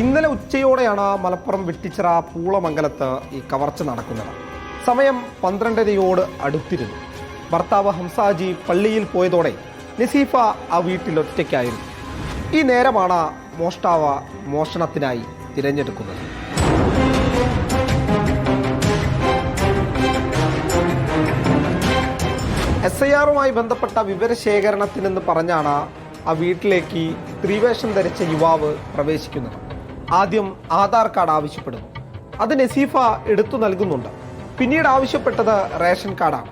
ഇന്നലെ ഉച്ചയോടെയാണ് മലപ്പുറം വെട്ടിച്ചിറ പൂളമംഗലത്ത് ഈ കവർച്ച നടക്കുന്നത്. സമയം പന്ത്രണ്ടരയോട് അടുത്തിരുന്നു. ഭർത്താവ് ഹംസാജി പള്ളിയിൽ പോയതോടെ നസീഫ ആ വീട്ടിൽ ഒറ്റയ്ക്കായിരുന്നു. ഈ നേരമാണ് മോഷ്ടാവ മോഷണത്തിനായി തിരഞ്ഞെടുക്കുന്നത്. എസ് ഐ ആറുമായി ബന്ധപ്പെട്ട വിവരശേഖരണത്തിനെന്ന് പറഞ്ഞാണ് ആ വീട്ടിലേക്ക് സ്ത്രീവേഷം ധരിച്ച യുവാവ് പ്രവേശിക്കുന്നത്. ആദ്യം ആധാർ കാർഡ് ആവശ്യപ്പെടുന്നു. അത് നസീഫ എടുത്തു നൽകുന്നുണ്ട്. പിന്നീട് ആവശ്യപ്പെട്ടത് റേഷൻ കാർഡാണ്.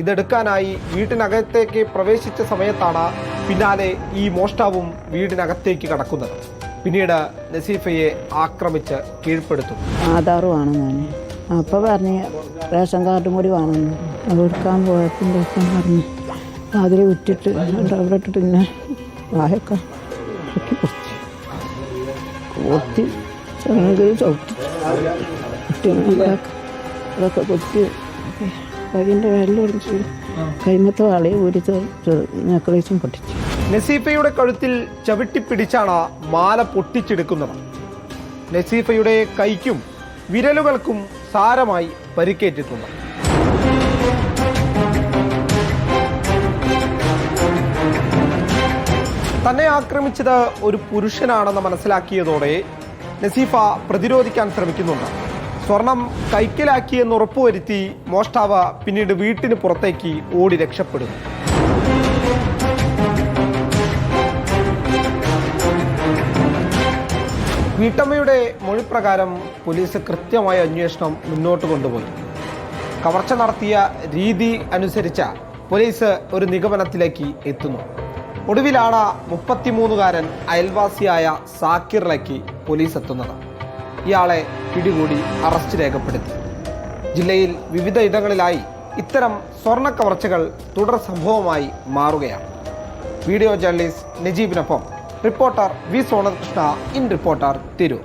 ഇതെടുക്കാനായി വീട്ടിനകത്തേക്ക് പ്രവേശിച്ച സമയത്താണ് പിന്നാലെ ഈ മോഷ്ടാവും വീടിനകത്തേക്ക് കടക്കുന്നത്. പിന്നീട് നസീഫയെ ആക്രമിച്ച് കീഴ്പ്പെടുത്തും ആധാർ വേണം ഞാൻ അപ്പോൾ പറഞ്ഞ് റേഷൻ കാർഡും കൂടി വേണമെന്ന് അത് എടുക്കാൻ പോയപ്പോൾ പറഞ്ഞു. അതിൽ വിറ്റിട്ട് അവിടെ ഇട്ടിട്ട് പിന്നെ വായൊക്കെ പൊത്തി ചെറുകിൽ ചവിട്ടി. അതൊക്കെ കൊത്തി കൈന്റെ വെള്ളം ഒടിച്ച് കൈമത്തെ വളയെ ഊരി നെക്ലേസും പൊട്ടിച്ചു. നസീഫയുടെ കഴുത്തിൽ ചവിട്ടിപ്പിടിച്ചാണ് മാല പൊട്ടിച്ചെടുക്കുന്നത്. നസീഫയുടെ കൈക്കും വിരലുകൾക്കും സാരമായി പരിക്കേറ്റിട്ടുണ്ട്. തന്നെ ആക്രമിച്ചത് ഒരു പുരുഷനാണെന്ന് മനസ്സിലാക്കിയതോടെ നസീഫ പ്രതിരോധിക്കാൻ ശ്രമിക്കുന്നുണ്ട്. സ്വർണം കൈക്കലാക്കിയെന്ന് ഉറപ്പുവരുത്തി മോഷ്ടാവ് പിന്നീട് വീട്ടിന് പുറത്തേക്ക് ഓടി രക്ഷപ്പെടുന്നു. വീട്ടമ്മയുടെ മൊഴിപ്രകാരം പോലീസ് കൃത്യമായ അന്വേഷണം മുന്നോട്ട് കൊണ്ടുപോയി. കവർച്ച നടത്തിയ രീതി അനുസരിച്ച പോലീസ് ഒരു നിഗമനത്തിലേക്ക് എത്തുന്നു. ഒടുവിലാണ് മുപ്പത്തിമൂന്നുകാരൻ അയൽവാസിയായ സാക്കിറിലേക്ക് പോലീസ് എത്തുന്നത് ഇയാളെ പിടികൂടി അറസ്റ്റ് രേഖപ്പെടുത്തി. ജില്ലയിൽ വിവിധ ഇടങ്ങളിലായി ഇത്തരം സ്വർണ കവർച്ചകൾ തുടർ സംഭവമായി മാറുകയാണ്. Video journalist നജീബിനൊപ്പം reporter V Sonakrishna in reporter Tirur.